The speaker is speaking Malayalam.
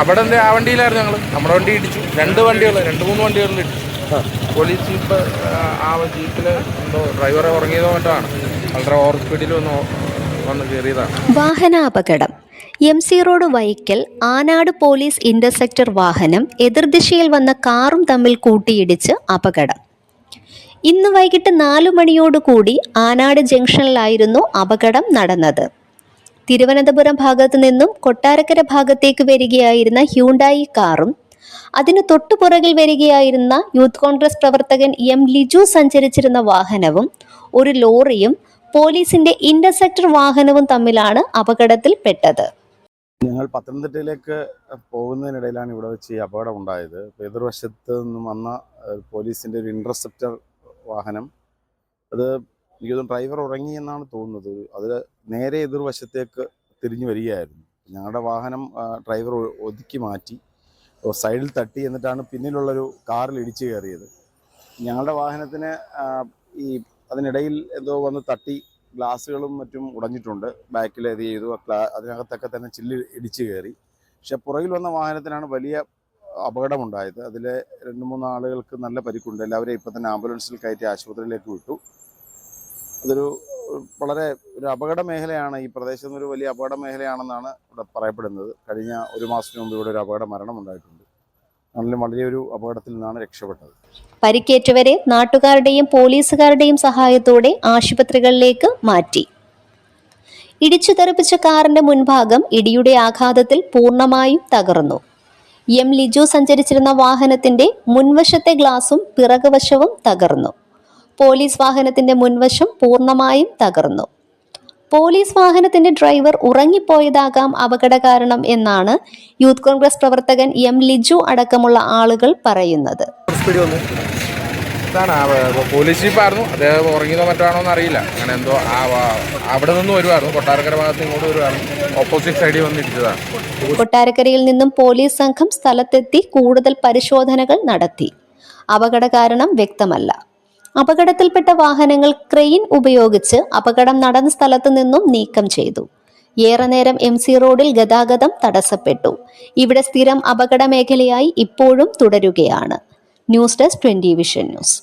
അവിടെ എന്താ ആ വണ്ടിയിലായിരുന്നു ഞങ്ങൾ നമ്മുടെ വണ്ടി ഇടിച്ചു. രണ്ട് വണ്ടികൾ രണ്ട് മൂന്ന് വണ്ടികളിൽ ഇടിച്ചു. പോലീസ് ജീപ്പ് ആ ജീപ്പിൽ എന്തോ ഡ്രൈവറെ ഉറങ്ങിയതോ മറ്റാണ് വളരെ ഓവർ സ്പീഡിൽ ഒന്ന് വന്ന് കയറിയതാണ്. വാഹനാപകടം. M C road Vaikkal Anad police interceptor വാഹനം എതിർദിശയിൽ വന്ന കാറും തമ്മിൽ കൂട്ടിയിടിച്ച് അപകടം. ഇന്ന് വൈകിട്ട് നാലു മണിയോടുകൂടി ആനാട് ജംഗ്ഷനിലായിരുന്നു അപകടം നടന്നത്. തിരുവനന്തപുരം ഭാഗത്തു നിന്നും കൊട്ടാരക്കര ഭാഗത്തേക്ക് വരികയായിരുന്ന ഹ്യൂണ്ടായി കാറും അതിനു തൊട്ടുപുറകിൽ വരികയായിരുന്ന യൂത്ത് കോൺഗ്രസ് പ്രവർത്തകൻ എം ലിജു സഞ്ചരിച്ചിരുന്ന വാഹനവും ഒരു ലോറിയും പോലീസിന്റെ ഇന്റർസെക്ടർ വാഹനവും തമ്മിലാണ് അപകടത്തിൽ പെട്ടത് ഞങ്ങൾ പത്തനംതിട്ടയിലേക്ക് പോകുന്നതിനിടയിലാണ് ഇവിടെ വെച്ച് ഈ അപകടം ഉണ്ടായത്. എതിർവശത്ത് നിന്നും വന്ന പോലീസിന്റെ ഒരു ഇന്റർസെപ്റ്റർ വാഹനം. അത് ഡ്രൈവർ ഉറങ്ങി എന്നാണ് തോന്നുന്നത്. അത് നേരെ എതിർവശത്തേക്ക് തിരിഞ്ഞു വരികയായിരുന്നു. ഞങ്ങളുടെ വാഹനം ഡ്രൈവർ ഒതുക്കി മാറ്റി. സൈഡിൽ തട്ടി എന്നിട്ടാണ് പിന്നിലുള്ളൊരു കാറിൽ ഇടിച്ചു കയറിയത്. ഞങ്ങളുടെ വാഹനത്തിന് ഈ അതിനിടയിൽ എന്തോ വന്ന് തട്ടി ഗ്ലാസ്സുകളും മറ്റും ഉടഞ്ഞിട്ടുണ്ട്. ബാക്കിൽ ഇത് ചെയ്തു. അതിനകത്തൊക്കെ തന്നെ ചില്ല് ഇടിച്ചു കയറി. പക്ഷെ പുറകിൽ വന്ന വാഹനത്തിനാണ് വലിയ അപകടമുണ്ടായത്. അതിൽ രണ്ട് മൂന്ന് ആളുകൾക്ക് നല്ല പരിക്കുണ്ട്. എല്ലാവരെയും ഇപ്പം തന്നെ ആംബുലൻസിൽ കയറ്റി ആശുപത്രിയിലേക്ക് വിട്ടു. അതൊരു വളരെ ഒരു അപകട മേഖലയാണ് ഈ പ്രദേശത്ത് ഒരു വലിയ അപകട മേഖലയാണെന്നാണ് ഇവിടെ പറയപ്പെടുന്നത്. കഴിഞ്ഞ ഒരു മാസത്തിന് മുമ്പ് ഇവിടെ ഒരു അപകട മരണം ഉണ്ടായിട്ടുണ്ട്. വളരെ വലിയൊരു അപകടത്തിൽ നിന്നാണ് രക്ഷപ്പെട്ടത്. പരിക്കേറ്റവരെ നാട്ടുകാരുടെയും പോലീസുകാരുടെയും സഹായത്തോടെ ആശുപത്രികളിലേക്ക് മാറ്റി. ഇടിച്ചു തെറിപ്പിച്ച കാറിന്റെ മുൻഭാഗം ഇടിയുടെ ആഘാതത്തിൽ പൂർണമായും തകർന്നു. എം ലിജു സഞ്ചരിച്ചിരുന്ന വാഹനത്തിന്റെ മുൻവശത്തെ ഗ്ലാസും പിറകുവശവും തകർന്നു. പോലീസ് വാഹനത്തിന്റെ മുൻവശം പൂർണമായും തകർന്നു. പോലീസ് വാഹനത്തിന്റെ ഡ്രൈവർ ഉറങ്ങിപ്പോയതാകാം അപകട കാരണം എന്നാണ് യൂത്ത് കോൺഗ്രസ് പ്രവർത്തകൻ എം ലിജു അടക്കമുള്ള ആളുകൾ പറയുന്നത്. ഇതാണ് പോലീസ് ജീപ്പായിരുന്നു. അദ്ദേഹം ഉറങ്ങിയതോ മറ്റാണോ എന്ന് അറിയില്ല. അങ്ങനെ എന്തോ അവിടെ നിന്ന് വരുമായിരുന്നു കൊട്ടാരക്കര ഭാഗത്ത് ഇങ്ങോട്ട് വരുമായിരുന്നു ഓപ്പോസിറ്റ് സൈഡിൽ വന്ന് ഇടിച്ചതാണ് കൊട്ടാരക്കരയിൽ നിന്നും പോലീസ് സംഘം സ്ഥലത്തെത്തി കൂടുതൽ പരിശോധനകൾ നടത്തി. അപകട കാരണം വ്യക്തമല്ല. അപകടത്തിൽപ്പെട്ട വാഹനങ്ങൾ ക്രെയിൻ ഉപയോഗിച്ച് അപകടം നടന്ന സ്ഥലത്തു നിന്നും നീക്കം ചെയ്തു. ഏറെ നേരം എം സി റോഡിൽ ഗതാഗതം തടസ്സപ്പെട്ടു. ഇവിടെ സ്ഥിരം അപകട മേഖലയായി ഇപ്പോഴും തുടരുകയാണ്. News desk twenty vision news.